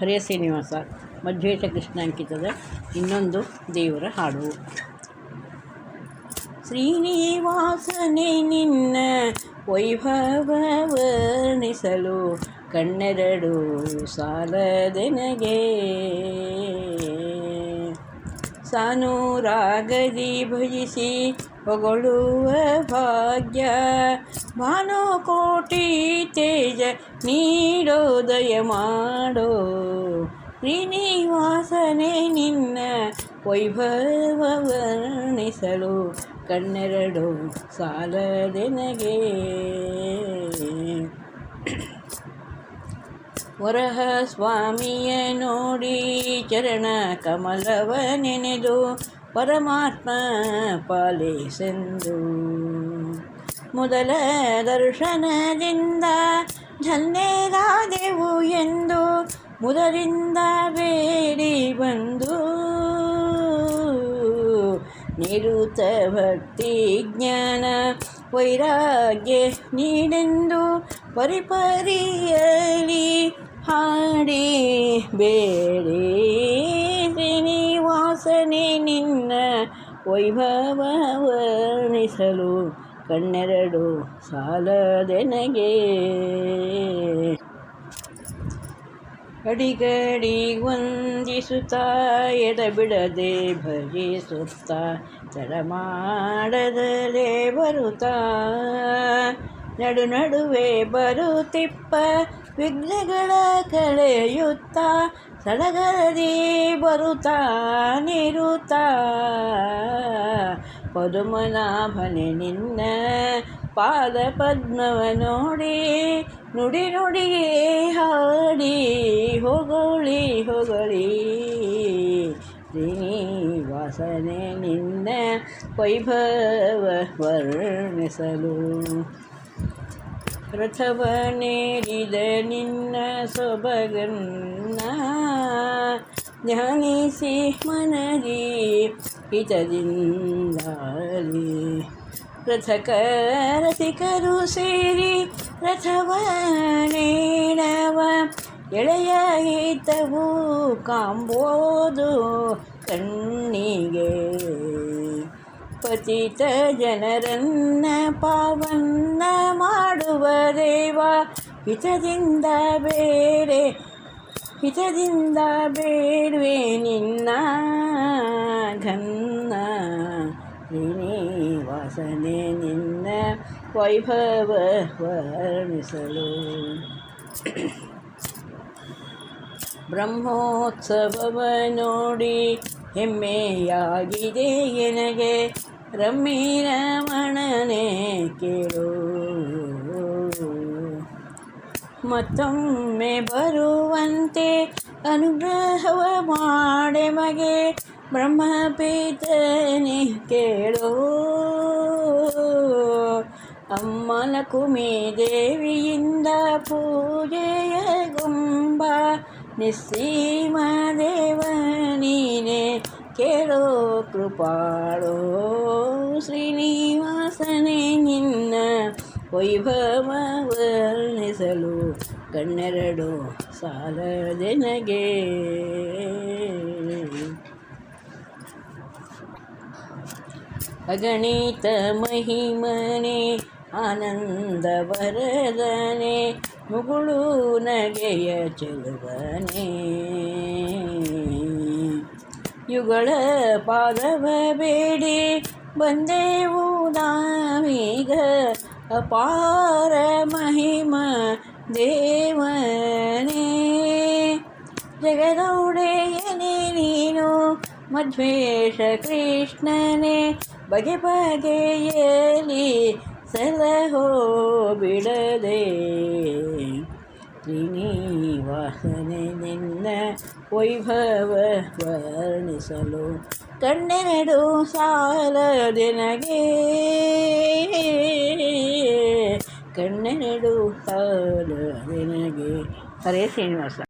ಹರೇ ಶ್ರೀನಿವಾಸ ಮಧ್ವೇಶ ಕೃಷ್ಣಾಂಕಿತದ ಇನ್ನೊಂದು ದೇವರ ಹಾಡು. ಶ್ರೀನಿವಾಸನೇ ನಿನ್ನ ವೈಭವ ವರ್ಣಿಸಲು ಕಣ್ಣೆರಡು ಸಾಲದೆನಗೆ ಸಾನೂರಾಗದಿ ಭಜಿಸಿ ಹೊಗಳುವ ಭಾಗ್ಯ ಭಾನುಕೋಟಿ ತೇಜ ನೀಡೋದಯ ಮಾಡೋ. ಶ್ರೀನಿವಾಸನೇ ನಿನ್ನ ವೈಭವ ವರ್ಣಿಸಲು ಕಣ್ಣೆರಡು ಸಾಲದೆನಗೆ ವರಹ ಸ್ವಾಮಿಯ ನೋಡಿ ಚರಣ ಕಮಲವ ನೆನೆದು ಪರಮಾತ್ಮ ಪಾಲಿಸೆಂದು. ಮೊದಲ ದರ್ಶನದಿಂದ ಧನ್ಯರಾದೆವು ಎಂದು ಮುದರಿಂದ ಬೇಡಿ ಬಂದು. ನಿರುತ ಭಕ್ತಿ ಜ್ಞಾನ ವೈರಾಗ್ಯ ನೀಡೆಂದು ಪರಿಪರಿಯಲಿ ಹಾಡಿ ಬೇಡಿ. ಶ್ರೀನಿವಾಸನೇ ನಿನ್ನ ವೈಭವ ವರ್ಣಿಸಲು ಕಣ್ಣೆರಡು ಸಾಲದೆನಗೆ. ಅಡಿಗಡಿ ವಂದಿಸುತ್ತಾ ಎಡಬಿಡದೆ ಭಜಿಸುತ್ತಾ ತಡ ಮಾಡದಲೇ ಬರುತ್ತಾ. ನಡು ನಡುವೆ ಬರುತ್ತಿಪ್ಪ, ವಿಘ್ನಗಳ ಕಳೆಯುತ್ತಾ, ಸಡಗರದಿ ಬರುತ್ತಾ, ನಿರುತ್ತಾ. ಪದುಮನಾಭನೆ ನಿನ್ನ ಪಾದ ಪದ್ಮವ ನೋಡಿ ನುಡಿ ನುಡಿಗೆ ಹಾಡಿ ಹೊಗಳಿ ಹೊಗಳಿ ಶ್ರೀನಿವಾಸನೆ ನಿನ್ನ ವೈಭವ ವರ್ಣಿಸಲು ರಥವನೇರಿದ ನಿನ್ನ ಸೊಬಗನ್ನ ಧ್ಯಾನಿಸಿ ಮನದಿ ಹಿತದಿಂದಾಲಿ ರಥಕ ರಸಿಕರು ಸೇರಿ ರಥವ ನೀಡವ ಎಳೆಯ ಹಿತವು ಕಾಂಬೋದು ಕಣ್ಣಿಗೆ ಪತಿತ ಜನರನ್ನ ಪಾವನ್ನ ಮಾಡುವ ದೇವ ಹಿತದಿಂದ ಬೇರೆ ಹಿತದಿಂದ ಬೇಡುವೆ ನಿನ್ನ ಘನ್ನ. ವಾಸನೆ ನಿನ್ನ ವೈಭವ ವರ್ಣಿಸಲು. ಬ್ರಹ್ಮೋತ್ಸವವ ನೋಡಿ ಹೆಮ್ಮೆಯಾಗಿದೆ. ಎನಗೆ ರಮ್ಮಿರಮಣನೆ ಕೇಳು. ಮತ್ತೊಮ್ಮೆ ಬರುವಂತೆ ಅನುಗ್ರಹವ ಮಾಡೆ ಮಗೆ ಬ್ರಹ್ಮಪೀತನೆ ಕೇಳು ಅಮ್ಮನ ಕುಮಿ ದೇವಿಯಿಂದ ಪೂಜೆಯ ಗುಂಬ ನಿಸ್ಸೀಮ ದೇವ ನೀನೆ ಕೇಳೋ ಕೃಪಾಳೋ ಶ್ರೀನಿವಾಸನೇ ನಿನ್ನ ವೈಭವ ವರ್ಣಿಸಲು ಕಣ್ಣೆರಡು ಸಾಲದೆನಗೆ. ಅಗಣಿತ ಮಹಿಮನೆ ಆನಂದ ಬರದನೆ ಮುಗುಳು ನಗೆಯ ಚೆಲುವನೆ. ಯುಗಳ ಪಾದವ ಬೇಡಿ, ಬಂದೆವು ನಾವೀಗ ಅಪಾರ ಮಹಿಮ ದೇವನೇ ಜಗದೌಡೆಯನೇ ನೀನು ಮಧ್ವೇಶ ಕೃಷ್ಣನೇ ಬಗೆ ಬಗೆಯಲಿ ಸಲಹೋ ಬಿಡದೆ ಶ್ರೀನಿವಾಸನೆ ನಿನ್ನ ವೈಭವ ವರ್ಣಿಸಲು ಕಣ್ಣೆರಡು ಸಾಲದೆನಗೆ ಕಣ್ಣೆರಡು ಸಾಲದೆನಗೆ ಹರೇ ಶ್ರೀನಿವಾಸ